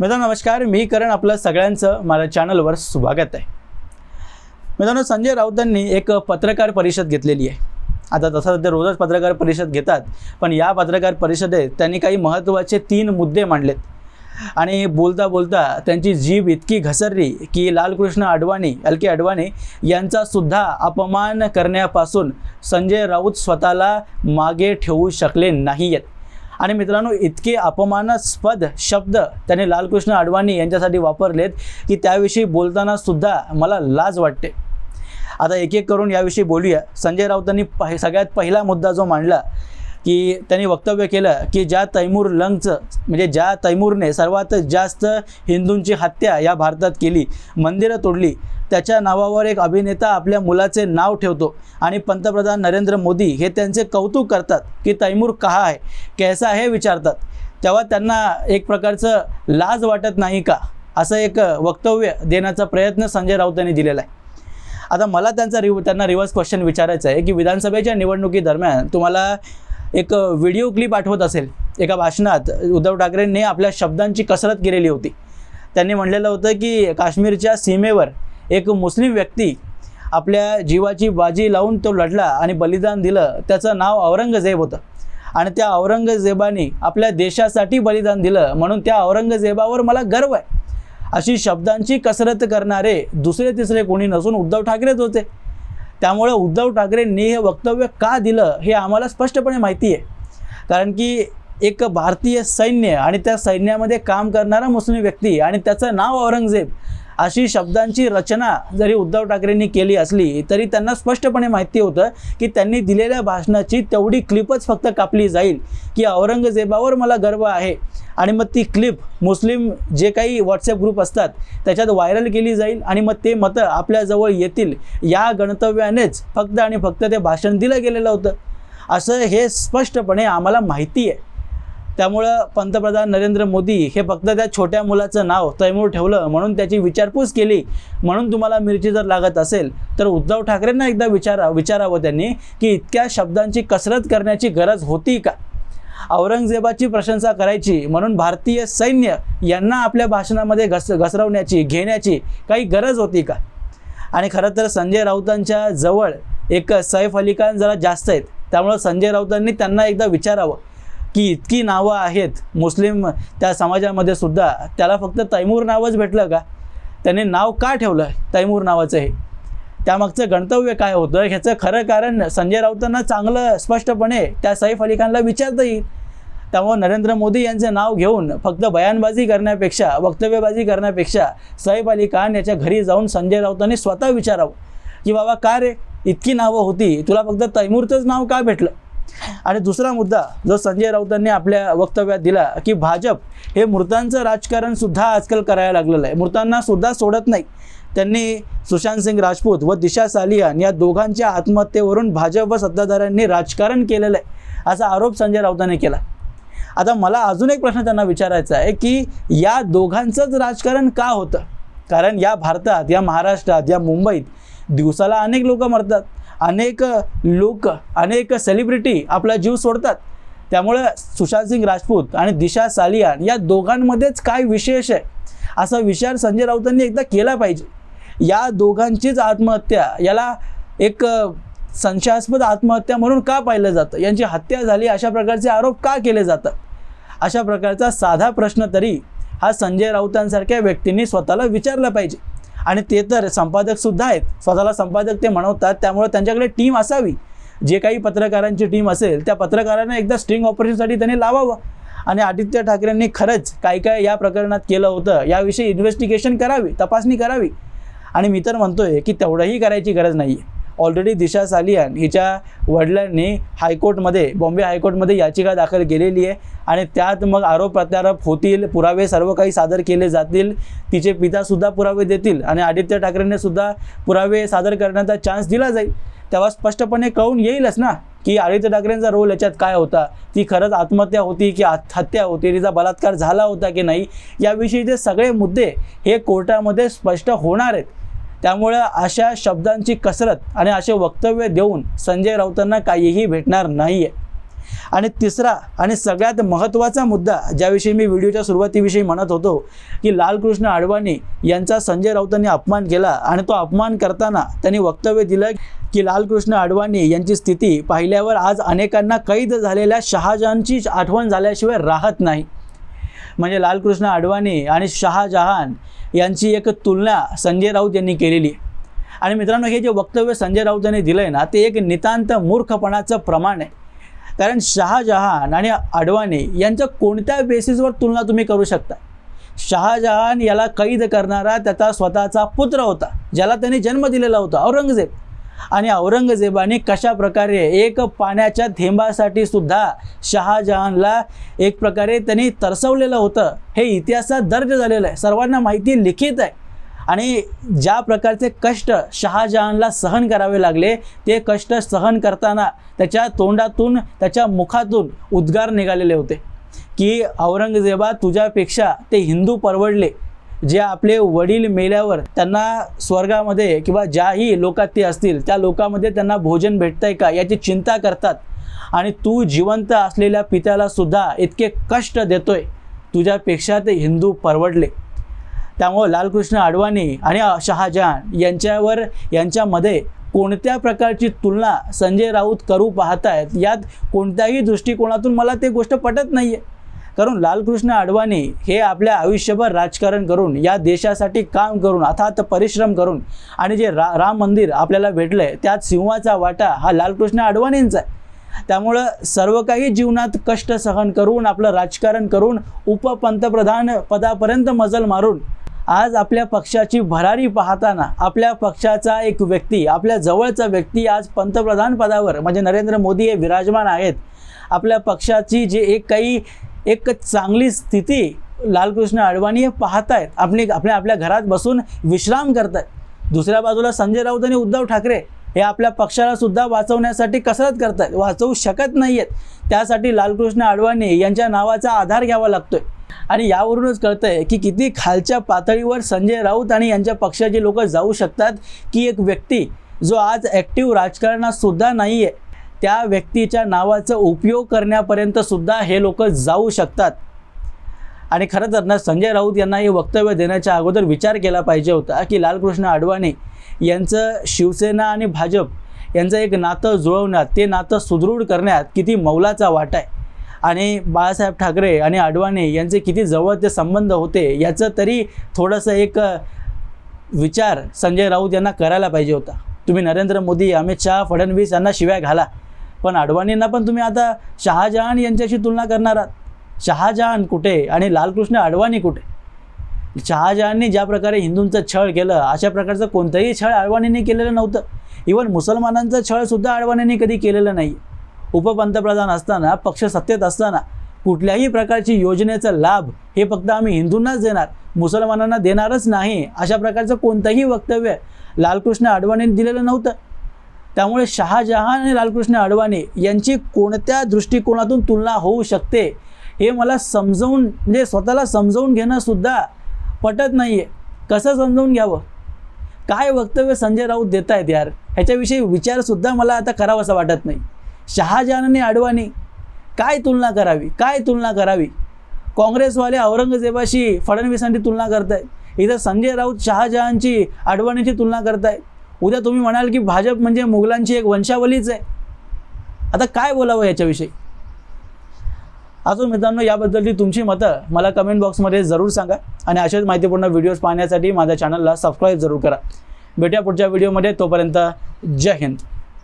मित्रांनो नमस्कार. मी करण आपलं सगळ्यांचं माझ्या चॅनलवर स्वागत आहे. मित्रांनो संजय राऊतांनी एक पत्रकार परिषद घेतलेली आहे. आता तसं ते रोजच पत्रकार परिषद घेतात पण या पत्रकार परिषदेत त्यांनी काही महत्त्वाचे तीन मुद्दे मांडलेत. आणि बोलता बोलता त्यांची जीभ इतकी घसरली की लालकृष्ण अडवाणी एल के अडवाणी यांचासुद्धा अपमान करण्यापासून संजय राऊत स्वतःला मागे ठेवू शकले नाही आहेत आणि मित्रांनो इतके अपमानास्पद शब्द त्याने लालकृष्ण अडवाणी यांच्यासाठी वापरलेत की त्याविषयी बोलताना सुद्धा मला लाज वाटते. आता एक एक करून याविषयी बोलूया. संजय राऊतांनी पह सगळ्यात पहिला मुद्दा जो मांडला की त्यांनी वक्तव्य केलं की ज्या तैमूर लंगचं म्हणजे ज्या तैमूरने सर्वात जास्त हिंदूंची हत्या या भारतात केली मंदिरं तोडली त्याच्या नावावर एक अभिनेता आपल्या मुलाचे नाव ठेवतो आणि पंतप्रधान नरेंद्र मोदी हे त्यांचे कौतुक करतात की तैमूर कहा आहे कैसा आहे विचारतात. तेव्हा त्यांना एक प्रकारचं लाज वाटत नाही का? असं एक वक्तव्य देण्याचा प्रयत्न संजय राऊत यांनी दिलेला आहे. आता मला त्यांचा रिव त्यांना रिव्हर्स क्वेश्चन विचारायचं आहे की विधानसभेच्या निवडणुकीदरम्यान तुम्हाला एक व्हिडिओ क्लिप आठवत असेल. एका भाषणात उद्धव ठाकरेंनी आपल्या शब्दांची कसरत केलेली होती. त्यांनी म्हणलेलं होतं की काश्मीरच्या सीमेवर एक मुस्लिम व्यक्ती आपल्या जीवाची बाजी लावून तो लढला आणि बलिदान दिलं. त्याचं नाव औरंगजेब होतं. आणि त्या औरंगजेबाने आपल्या देशासाठी बलिदान दिलं. म्हणून त्या औरंगजेबावर मला गर्व आहे. अशी शब्दांची कसरत करणारे दुसरे तिसरे कोणी नसून उद्धव ठाकरेच होते. त्यामुळं उद्धव ठाकरेंनी हे वक्तव्य का दिलं हे आम्हाला स्पष्टपणे माहिती आहे. कारण की एक भारतीय सैन्य आणि त्या सैन्यामध्ये काम करणारा मुस्लिम व्यक्ती आणि त्याचं नाव औरंगजेब अशी शब्दांची रचना जरी उद्धव ठाकरेंनी केली असली तरी त्यांना स्पष्टपणे माहिती होतं की त्यांनी दिलेल्या भाषणाची तेवढी क्लिपच फक्त कापली जाईल की औरंगजेबावर मला गर्व आहे. आणि मग ती क्लिप मुस्लिम जे काही व्हॉट्सअप ग्रुप असतात त्याच्यात व्हायरल केली जाईल आणि मग ते मतं आपल्याजवळ येतील. या गणतव्यानेच फक्त आणि फक्त ते भाषण दिलं गेलेलं होतं. असं हे स्पष्टपणे आम्हाला माहिती आहे. त्यामुळं पंतप्रधान नरेंद्र मोदी हे फक्त त्या छोट्या मुलाचं नाव तैमूर ठेवलं म्हणून त्याची विचारपूस केली म्हणून तुम्हाला मिरची जर लागत असेल तर उद्धव ठाकरेंना एकदा विचारा विचारावं त्यांनी की इतक्या शब्दांची कसरत करण्याची गरज होती का? औरंगजेबाची प्रशंसा करायची म्हणून भारतीय सैन्य यांना आपल्या भाषणामध्ये घस घसरवण्याची घेण्याची काही गरज होती का? आणि खरं तर संजय राऊतांच्या जवळ एक सैफ अली खान जरा जास्त आहेत त्यामुळं संजय राऊतांनी त्यांना एकदा विचारावं. की इतकी नावं आहेत मुस्लिम त्या समाजामध्ये सुद्धा त्याला फक्त तैमूर नावच भेटलं का? त्याने नाव का ठेवलं तैमूर नावाचं हे? त्यामागचं गणतव्य काय होतं? ह्याचं खरं कारण संजय राऊतांना चांगलं स्पष्टपणे त्या सैफ अली खानला विचारता येईल. त्यामुळे नरेंद्र मोदी यांचं नाव घेऊन फक्त बयानबाजी करण्यापेक्षा वक्तव्यबाजी करण्यापेक्षा सैफ अली खान याच्या घरी जाऊन संजय राऊतांनी स्वतः विचारावं की बाबा का रे? इतकी नावं होती. तुला फक्त तैमूरचंच नाव का भेटलं? आणि दुसरा मुद्दा जो संजय राऊतांनी आपल्या वक्तव्यात दिला की भाजप हे मृतांचं राजकारण सुद्धा आजकाल करायला लागलेलं आहे. मृतांना सुद्धा सोडत नाही. त्यांनी सुशांत सिंग राजपूत व दिशा सालियान या दोघांच्या आत्महत्येवरून भाजप व सत्ताधाऱ्यांनी राजकारण केलेलं आहे असा आरोप संजय राऊतांनी केला. आता मला अजून एक प्रश्न त्यांना विचारायचा आहे की या दोघांचंच राजकारण का होतं? कारण या भारतात या महाराष्ट्रात या मुंबईत दिवसाला अनेक लोक मरतात. अनेक लोक अनेक सेलिब्रिटी आपला जीव सोडतात. त्यामुळं सुशांत सिंग राजपूत आणि दिशा सालियान या दोघांमध्येच काय विशेष आहे? असा विचार संजय राऊतांनी एकदा केला पाहिजे. या दोघांचीच आत्महत्या याला एक संशयास्पद आत्महत्या म्हणून का पाहिलं जातं? यांची हत्या झाली अशा प्रकारचे आरोप का केले जातात? अशा प्रकारचा साधा प्रश्न तरी हा संजय राऊतांसारख्या व्यक्तींनी स्वतःला विचारला पाहिजे. आणि ते तर संपादकसुद्धा आहेत. स्वतःला संपादक ते म्हणवतात त्यामुळे त्यांच्याकडे टीम असावी. जे काही पत्रकारांची टीम असेल त्या पत्रकारांना एकदा स्ट्रिंग ऑपरेशनसाठी त्यांनी लावावं. आणि आदित्य ठाकरेंनी खरंच काय काय या प्रकरणात केलं होतं याविषयी इन्व्हेस्टिगेशन करावी तपासणी करावी. आणि मी तर म्हणतोय की तेवढंही करायची गरज नाही आहे ऑलरेडी दिशा सालियान हिच्या वडिलांनी हायकोर्टमध्ये बॉम्बे हायकोर्टमध्ये याचिका दाखल केलेली आहे आणि त्यात मग आरोप प्रत्यारोप होतील पुरावे सर्व काही सादर केले जातील तिचे पितासुद्धा पुरावे देतील आणि आदित्य ठाकरेंनी सुद्धा पुरावे सादर करण्याचा चान्स दिला जाईल. तेव्हा स्पष्टपणे कळून येईलच ना की आदित्य ठाकरेंचा रोल याच्यात काय होता? ती खरंच आत्महत्या होती की हत्या होती? तिचा बलात्कार झाला होता की नाही? याविषयीचे सगळे मुद्दे हे कोर्टामध्ये स्पष्ट होणार आहेत. त्यामुळं अशा शब्दांची कसरत आणि असे वक्तव्य देऊन संजय राऊतांना काहीही भेटणार नाही आहे आणि तिसरा आणि सगळ्यात महत्त्वाचा मुद्दा ज्याविषयी मी व्हिडिओच्या सुरुवातीविषयी म्हणत होतो की लालकृष्ण अडवाणी यांचा संजय राऊतांनी अपमान केला आणि तो अपमान करताना त्यांनी वक्तव्य दिलं की लालकृष्ण अडवाणी यांची स्थिती पाहिल्यावर आज अनेकांना कैद झालेल्या शहाजहानची आठवण झाल्याशिवाय राहत नाही. म्हणजे लालकृष्ण अडवाणी आणि शहाजहान यांची एक तुलना संजय राऊत यांनी केलेली आहे. आणि मित्रांनो हे जे वक्तव्य संजय राऊत यांनी दिलं आहे ना ते एक नितांत मूर्खपणाचं प्रमाण आहे. कारण शहाजहान आणि अडवाणी यांच्या कोणत्या बेसिसवर तुलना तुम्ही करू शकता? शहाजहान याला कैद करणारा त्याचा स्वतःचा पुत्र होता ज्याला त्यांनी जन्म दिलेला होता औरंगजेब. आणि औरंगजेबाने कशा प्रकारे एक पाण्याच्या थेंबासाठी सुद्धा शहाजहानला एक प्रकारे त्यांनी तरसवलेलं होतं हे इतिहासात दर्ज झालेलं आहे. सर्वांना माहिती लिखित आहे. आणि ज्या प्रकारचे कष्ट शहाजहानला सहन करावे लागले ते कष्ट सहन करताना त्याच्या तोंडातून त्याच्या मुखातून उद्गार निघालेले होते. की औरंगजेबा तुझ्यापेक्षा ते हिंदू परवडले जे आपले वडील मेल्यावर त्यांना स्वर्गामध्ये किंवा ज्याही लोकात ते असतील त्या लोकामध्ये त्यांना भोजन भेटतंय का याची चिंता करतात. आणि तू जिवंत असलेल्या पित्याला सुद्धा इतके कष्ट देतोय. तुझ्यापेक्षा ते हिंदू परवडले. त्यामुळं लालकृष्ण अडवाणी आणि शहाजहान यांच्यावर यांच्यामध्ये कोणत्या प्रकारची तुलना संजय राऊत करू पाहतायत यात कोणत्याही दृष्टिकोनातून मला ते गोष्ट पटत नाही आहे कारण लालकृष्ण अडवाणी हे आपल्या आयुष्यभर राजकारण करून या देशासाठी काम करून अर्थात परिश्रम करून आणि जे रा राम मंदिर आपल्याला भेटलं आहे त्यात सिंहाचा वाटा हा लालकृष्ण अडवाणींचा आहे. त्यामुळं सर्व काही जीवनात कष्ट सहन करून आपलं राजकारण करून उपपंतप्रधान पदापर्यंत मजल मारून आज आपल्या पक्षाची भरारी पाहताना आपल्या पक्षाचा एक व्यक्ती आपल्या जवळचा व्यक्ती आज पंतप्रधान पदावर म्हणजे नरेंद्र मोदी हे विराजमान आहेत. आपल्या पक्षाची जे एक काही एक चांगली स्थिती लालकृष्ण अडवाणी हे आहेत आपली आपल्या आपल्या घरात बसून विश्राम करत आहेत दुसऱ्या बाजूला संजय राऊत आणि उद्धव ठाकरे हे आपल्या पक्षाला सुद्धा वाचवण्यासाठी कसरत करत आहेत वाचवू शकत नाही आहेत त्यासाठी लालकृष्ण अडवाणी यांच्या नावाचा आधार घ्यावा लागतोय. आणि यावरूनच कळतंय की किती खालच्या पातळीवर संजय राऊत आणि यांच्या पक्षाचे लोक जाऊ शकतात की एक व्यक्ती जो आज ॲक्टिव्ह राजकारणात सुद्धा नाही आहे त्या व्यक्तीच्या नावाचा उपयोग करण्यापर्यंत सुद्धा हे लोक जाऊ शकतात. आणि खरं तर ना संजय राऊत यांना हे वक्तव्य देण्याच्या अगोदर विचार केला पाहिजे होता की लालकृष्ण अडवाणी यांचं शिवसेना आणि भाजप यांचं एक नातं जुळवण्यात ते नातं सुदृढ करण्यात किती मौलाचा वाटा आहे. आणि बाळासाहेब ठाकरे आणि अडवाणी यांचे किती जवळचे संबंध होते याचं तरी थोडंसं एक विचार संजय राऊत यांना करायला पाहिजे होता. तुम्ही नरेंद्र मोदी अमित शहा फडणवीस यांना शिव्या घाला. पण अडवाणींना पण तुम्ही आता शहाजहान यांच्याशी तुलना करणार आहात. शहाजहान कुठे आणि लालकृष्ण अडवाणी कुठे? शहाजहाननी ज्या प्रकारे हिंदूंचं छळ केलं अशा प्रकारचं कोणतंही छळ अडवाणींनी केलेलं नव्हतं. इवन मुसलमानांचं छळसुद्धा अडवाणींनी कधी केलेलं नाही. उपपंतप्रधान असताना पक्ष सत्तेत असताना कुठल्याही प्रकारची योजनेचा लाभ हे फक्त आम्ही हिंदूंनाच देणार मुसलमानांना देणारच नाही अशा प्रकारचं कोणतंही वक्तव्य लालकृष्ण अडवाणींनी दिलेलं नव्हतं. त्यामुळे शहाजहान आणि लालकृष्ण अडवाणी यांची कोणत्या दृष्टिकोनातून तुलना होऊ शकते हे मला समजवून म्हणजे स्वतःला समजवून घेणंसुद्धा पटत नाही आहे कसं समजवून घ्यावं? काय वक्तव्य संजय राऊत देत आहेत यार? ह्याच्याविषयी विचारसुद्धा मला आता करावासा वाटत नाही. शहाजहान आणि अडवाणी काय तुलना करावी? काय तुलना करावी? काँग्रेसवाले औरंगजेबाशी फडणवीसांची तुलना करतायत. इथं संजय राऊत शहाजहानची अडवाणीची तुलना करतायत. उद्या तुम्ही म्हणाल की भाजप म्हणजे मुघलांची एक वंशावलीच आहे. आता काय बोलावं याच्याविषयी? अजून मित्रांनो याबद्दलची तुमची मतं मला कमेंट बॉक्समध्ये जरूर सांगा आणि अशाच माहितीपूर्ण व्हिडिओज पाहण्यासाठी माझ्या चॅनलला सबस्क्राईब जरूर करा. भेटूया पुढच्या व्हिडिओमध्ये तोपर्यंत जय हिंद.